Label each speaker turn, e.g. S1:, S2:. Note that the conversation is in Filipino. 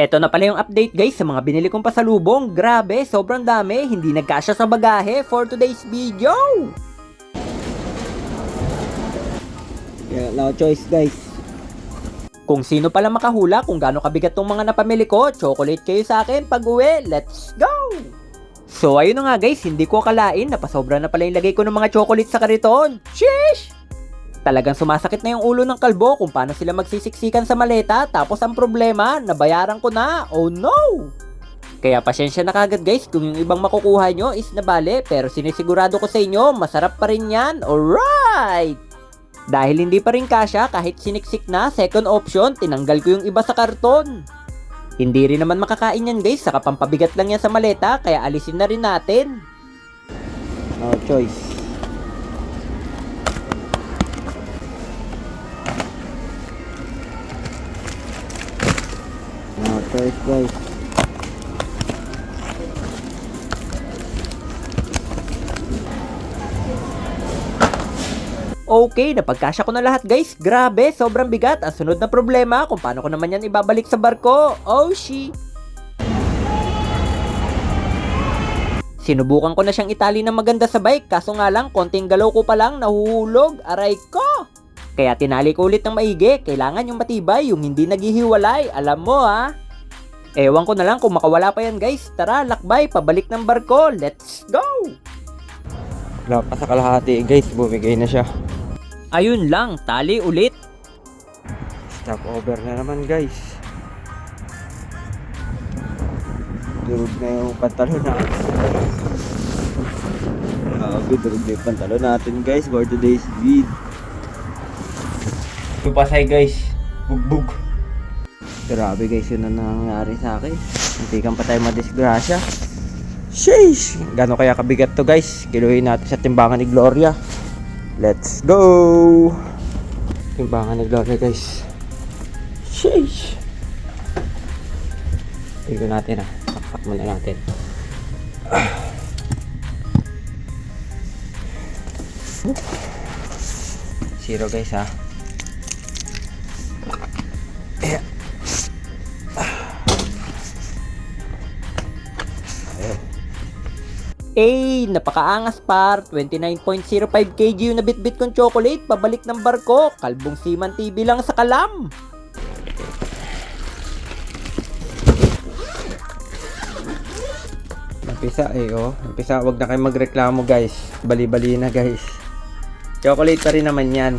S1: Eto na pala yung update guys sa mga binili kong pasalubong. Grabe, sobrang dami. Hindi nagkasya sa bagahe for today's video.
S2: Yeah, no choice guys.
S1: Kung sino pala makahula kung gaano kabigat tong mga napamili ko, chocolate kayo sa akin pag uwi. Let's go! So ayun na nga guys, hindi ko akalain na pasobra na pala yung lagay ko ng mga chocolate sa kariton. Sheesh! Talagang sumasakit na yung ulo ng kalbo kung paano sila magsisiksikan sa maleta tapos ang problema, nabayaran ko na. Oh no! Kaya pasensya na kagad guys kung yung ibang makukuha nyo is nabali pero sinisigurado ko sa inyo masarap pa rin yan. Alright! Dahil hindi pa rin kasya kahit siniksik na second option, tinanggal ko yung iba sa karton. Hindi rin naman makakain yan guys, saka pampabigat lang yan sa maleta kaya alisin na rin natin.
S2: No choice. Choice guys.
S1: Okay, napagkasya ko na lahat guys. Grabe, sobrang bigat. Ang sunod na problema kung paano ko naman yan ibabalik sa barko. Oh, she. Sinubukan ko na siyang itali ng maganda sa bike, kaso nga lang, konting galaw ko pa lang, nahuhulog, aray ko. Kaya tinali ko ulit ng maigi, kailangan yung matibay, yung hindi naghihiwalay, alam mo ha. Ewan ko na lang kung makawala pa yan guys. Tara, lakbay, pabalik ng barko, let's go!
S2: Wala pa sa kalahati guys, bumigay na siya.
S1: Ayun lang, tali ulit.
S2: Stop over na naman guys. Durog na yung pantalon natin. Grabe, durog na yung pantalon natin guys for today's vid. Tupasay guys. Bugbog. Grabe guys, yun ang nangyari sa akin. Hindi kang pa tayo madisgrasya. Sheesh! Gano'n kaya kabigat to guys? Kiluhin natin sa timbangan ni Gloria. Let's go! Timbangan ni Gloria guys. Sheesh! Tignan natin ah. Takpak muna natin. Zero guys ah. Ayan.
S1: Napakaangas par. 29.05 kg yung nabitbit kong chocolate. Pabalik ng barko. Kalbong Siman TV lang sa kalam.
S2: Umpisa eh oh. Umpisa, wag na kayo magreklamo guys. Bali-bali na guys. Chocolate pa rin naman yan.